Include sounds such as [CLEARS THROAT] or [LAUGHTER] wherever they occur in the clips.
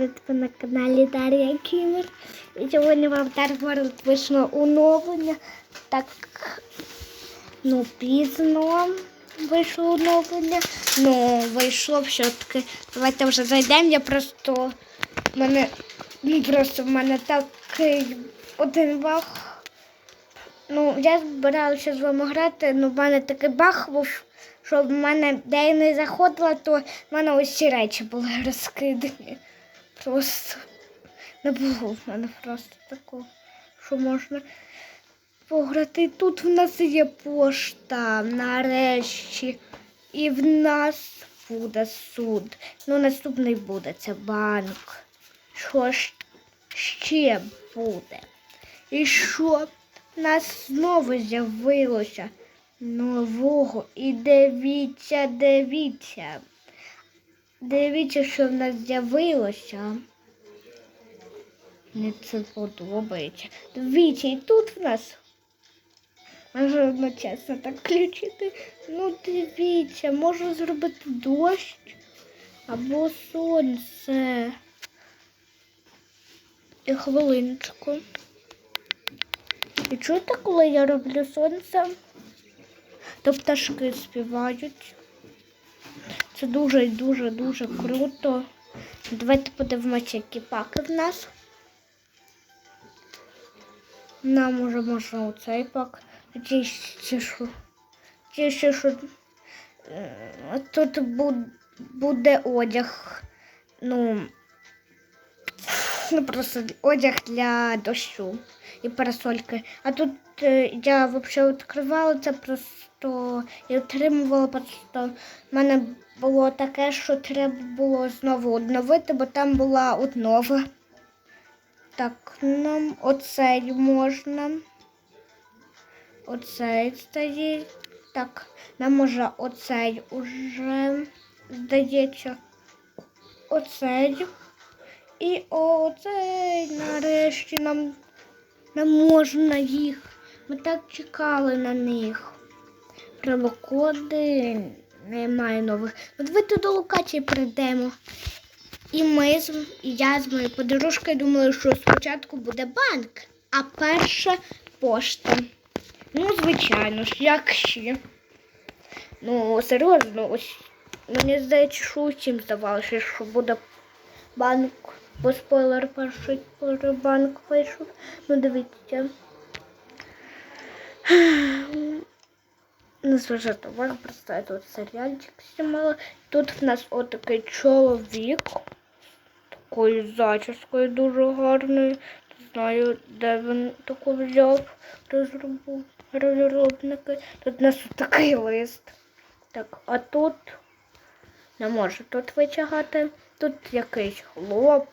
Ви на каналі Дар'я Кімер. І сьогодні вам Дар'я вийшло оновлення. Так, ну, пізно вийшло оновлення. Ну, вийшло все-таки. Давайте вже зайдемо. Я просто мене ну, просто в мене такий один баг. Ну, я збиралася з вами грати, але в мене такий баг був, що в мене, де я не заходила, то в мене ці речі були розкидані. Просто не було в мене просто такого, що можна пограти. Тут в нас є пошта нарешті. І в нас буде суд. Ну, наступний буде це банк. Що ж ще буде? І що в нас знову з'явилося нового. І дивіться, дивіться. Дивіться, що в нас з'явилося. Мені це подобається. Дивіться, і тут в нас. Може одночасно так включити. Ну, дивіться, можу зробити дощ або сонце. І хвилиночку. І чуєте, коли я роблю сонце, то пташки співають. Це дуже і дуже дуже круто. Давайте подивимося, які паки в нас. Нам уже можна оцей пак. Ті ще що. Е, Тут буде одяг. Ну, ну просто одяг для дощу і парасольки. А тут е, я взагалі відкривала це просто і отримувала просто. У мене було таке, що треба було знову одновити, бо там була однова. Так, нам оцей можна. Оцей стоїть. Так, нам може оцей уже здається. Оцей. І оцей нарешті нам, нам можна їх. Ми так чекали на них. Промокоди немає нових. Ну, давайте до локації прийдемо. І ми з і я з моєю подружкою думали, що спочатку буде банк, а перша пошта. Ну, звичайно ж, як ще. Ну, серйозно, ось мені здається, що усім здавалося, що буде банк. Бо спойлер перший банк вийшов. Ну, дивіться. Не зважати увагу, я тут серіальчик знімала. Тут в нас отакий чоловік. Такою зачіскою дуже гарною. Не знаю, де він таку взяв розробники. Тут у нас такий лист. Так, а тут не можу тут витягати. Тут якийсь хлоп.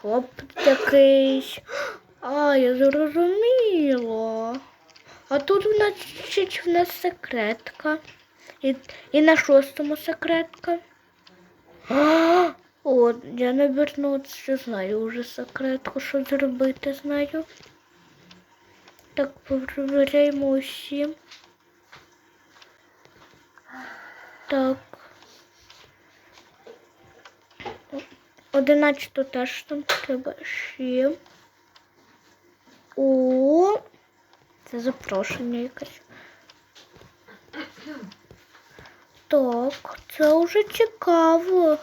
Хлоп якийсь. А, я зрозуміла. А тут значить, в нас секретка. І, і на шостому секретка. А, О, я, напевно, ще знаю вже секретку, що зробити знаю. Так, перевіряємо усі. Так. Одинадцяту теж там треба ще. О, це запрошення якесь. Так, це вже цікаво.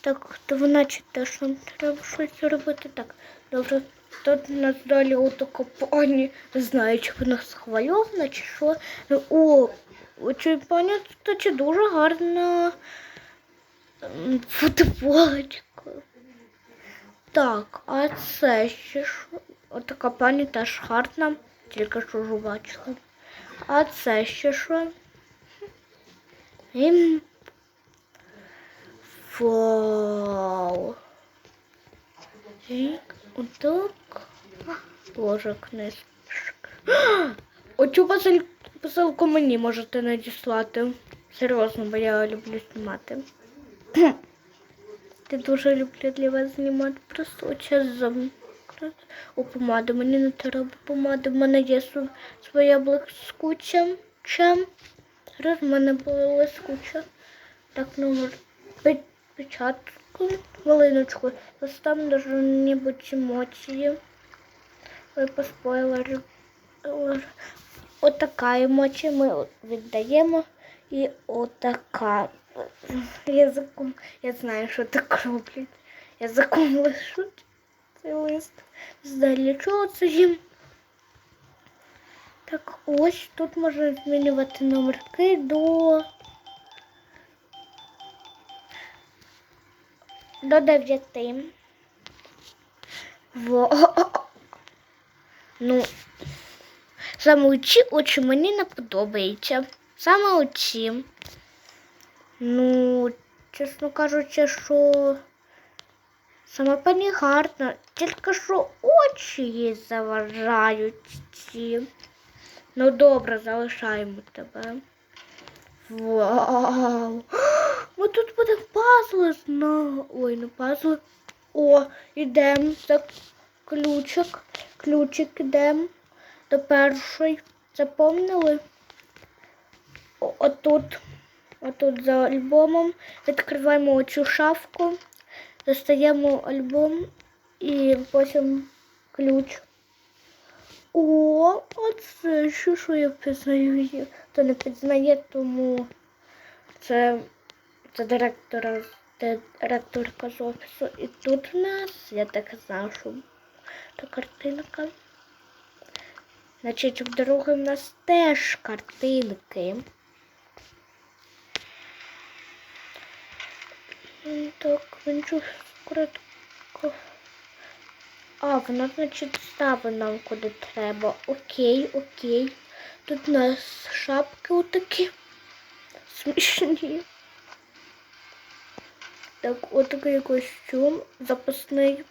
Так, 12 теж нам треба щось робити. Так, добре. Тут нас далі отака пані, не знаю, чи вона схвальована, чи що. О, ця пані, кстати, дуже гарна футболочка. Так, а це ще що? Отака пані теж гарна, тільки що ж бачила. А це ще що? Ім. Вау. І отак. Боже, книжка. [GASPS] Оцю посиль... посилку мені можете надіслати. Серйозно, бо я люблю знімати. [CLEARS THROAT] Я дуже люблю для вас знімати. Просто час у помади. Мені не треба помади. В мене є св- своя блискуча. Зараз в мене була блискуча. Так, номер печатку. Хвилиночку, там даже-небудь емоції. Ой, по спойлеру. Отака емоція ми віддаємо. І отака. Язиком. Я знаю, що так роблять. Язиком лишуть цей лист. Далі чого це їм? Так, ось тут можна змінювати номерки до. До 9. Во. Ну, саме оці очі мені не подобаються. Саме оці. Ну, чесно кажучи, що сама пані гарна, тільки що очі їй заважають ці. Ну добре, залишаємо тебе. Вау! [GASPS] Ми тут буде пазли знову. Ой, не пазли. О, йдемо за ключик. Ключик йдемо до першої. Запомнили? О- Отут. Отут за альбомом. Відкриваємо оцю шафку, достаємо альбом і потім ключ. О, оце що, що я пізнаю її. То не підзнає, тому це, це директора, директорка з офісу. І тут у нас, я так знаю, що та картинка. Значить, в дороги в нас теж картинки. Так, він щось коротко. А, вона, значить, ставить нам куди треба. Окей, окей. Тут у нас шапки отакі смішні. Так, отакий костюм запасний.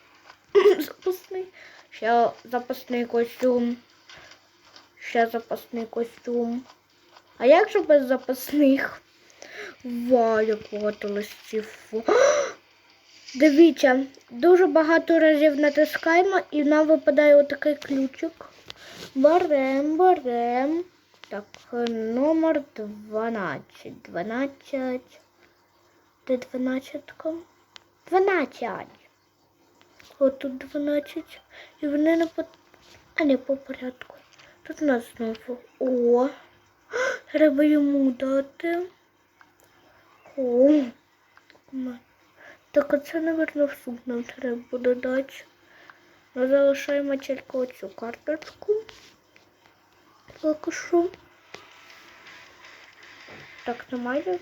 [CLEARS THROAT] запасний. Ще запасний костюм. Ще запасний костюм. А як же без запасних? Вау, як багато листів. Дивіться, дуже багато разів натискаємо і нам випадає отакий ключик. Берем, берем. Так, номер 12. 12. Де 12? 12. От тут 12. І вони не по... А не по порядку. Тут у нас знову. О! [GASPS] Треба йому дати. О! Так оце, напевно, в суп нам треба буде дати. Ми залишаємо тільки оцю карточку. Поки що. Так, немає.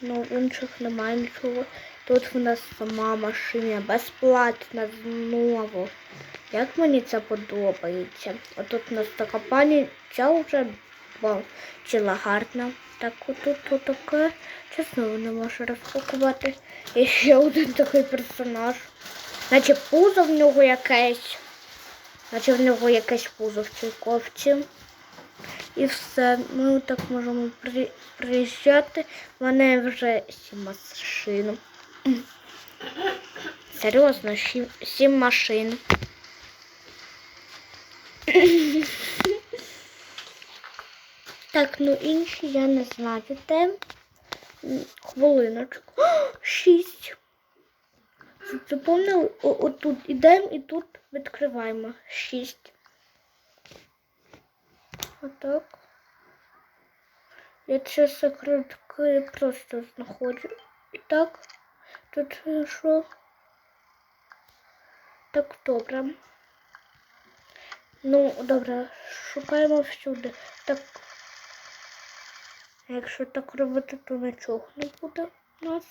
Ну, інших немає нічого. Тут в нас сама машина безплатна знову. Як мені це подобається. А тут у нас така пані, ця вже бачила гарна. Так, отут отаке. Чесно, не можу розпакувати. І ще один такий персонаж. Наче пузо в нього якесь. Наче в нього якесь пузо в цій кофті. І все. Ми так можемо при... приїжджати. В мене вже сім машин. Серйозно, сім машин. Так, ну інші я не знаю де. Хвилиночку. Шість. Запомнили? Отут ідемо і тут відкриваємо. Шість. Отак. Я ці секретки просто знаходжу. І так. Тут що? Так, добре. Ну, добре, шукаємо всюди. Так. Якщо так робити, то нічого не буде у нас.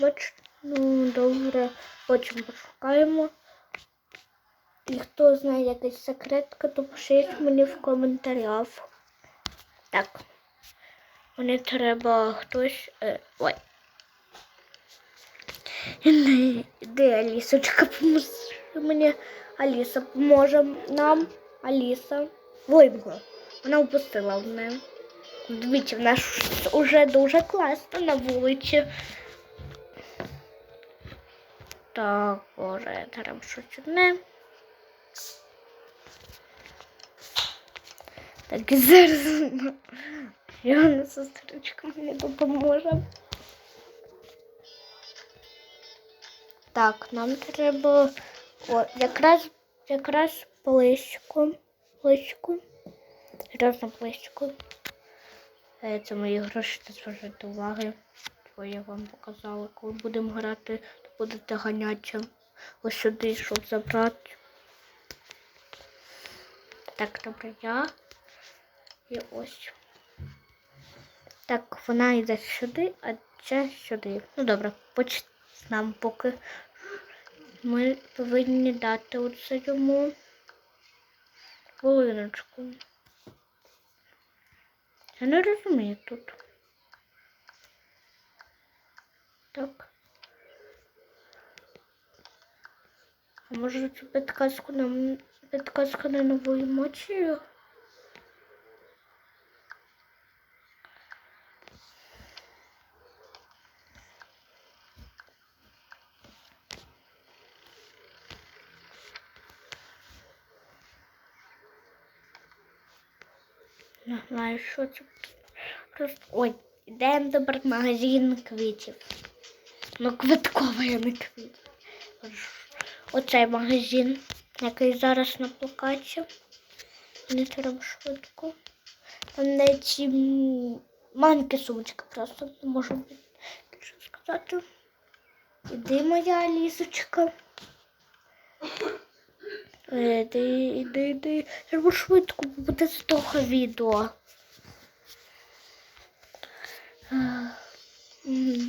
Бач, ну добре, потім пошукаємо. І хто знає якась секретка, то пишіть мені в коментарях. Так. Мені треба хтось. Е, ой. Де Алісочка поможе мені? Аліса поможе нам. Аліса. Вимкла. Вона упустила в неї. Дивіться, в нас вже дуже класно на вулиці. Так, боже, треба щось одне. Так і зараз. [LAUGHS] Його сестричка мені допоможе. Так, нам треба о, якраз якраз близько. Близько. Серйозно близько. Е, Це мої гроші не зважати уваги. Бо я вам показала, коли будемо грати, то будете ганятися ось сюди, щоб забрати. Так, добре, я. І ось. Так, вона йде сюди, а це сюди. Ну добре, почнемо поки. Ми повинні дати оце йому хвилиночку. Я не розумію тут. Так. А може це підказку нам підказка на нову емоцію? Не знаю, що це. Ой, йдемо до магазин квітів. Ну, квитковий, не квіт. Оцей магазин, який зараз на плакаті. Не треба швидко. Там де ці маленькі сумочки просто не можу більше сказати. Іди, моя Алісочка. Іди, іди, іди. Треба швидко, бо буде з відео.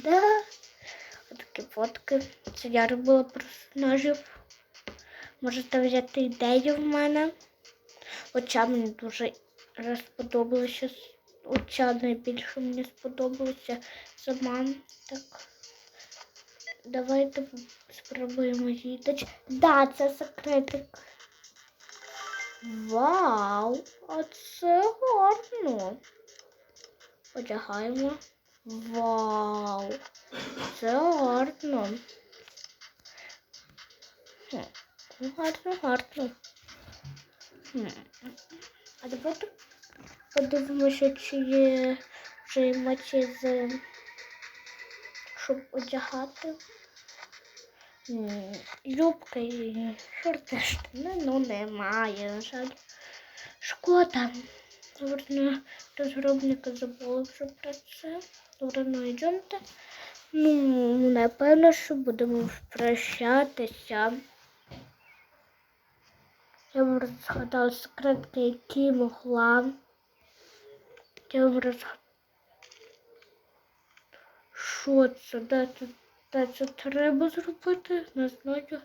Да. Такі фотки. Це я робила персонажів. Можете взяти ідею в мене. Оця мені дуже сподобалася. Оця найбільше мені сподобалася сама. Так. Давайте спробуємо її. Да, це секретик. Вау! А це гарно. Одягаємо. Вау! Це гарно. Гарно, гарно. А давайте подивимося, чи є чи емоції з щоб одягати. М, Юбка і шорти штани, ну немає, на жаль. Шкода. Наверно, розробника забула вже про це. Добре, ну йдемте. Ну, напевно, що будемо прощатися. Я вам розгадала секретки, які могла. Я вам розгадала. Що це? Де це, де це треба зробити? Не знаю.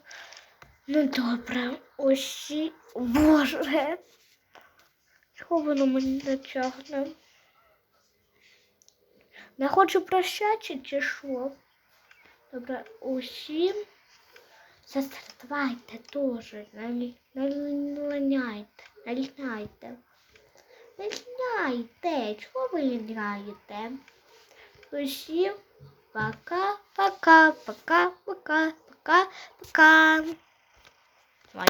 Ну добре, ось. Боже. Чого воно мені не тягне? Не хочу прощатися чи що? Добре, усім. Сестра, давайте теж. Не линяйте. Не ліняйте. Чого ви ліняєте? Усім пока, пока, пока, пока, пока, пока. Давай.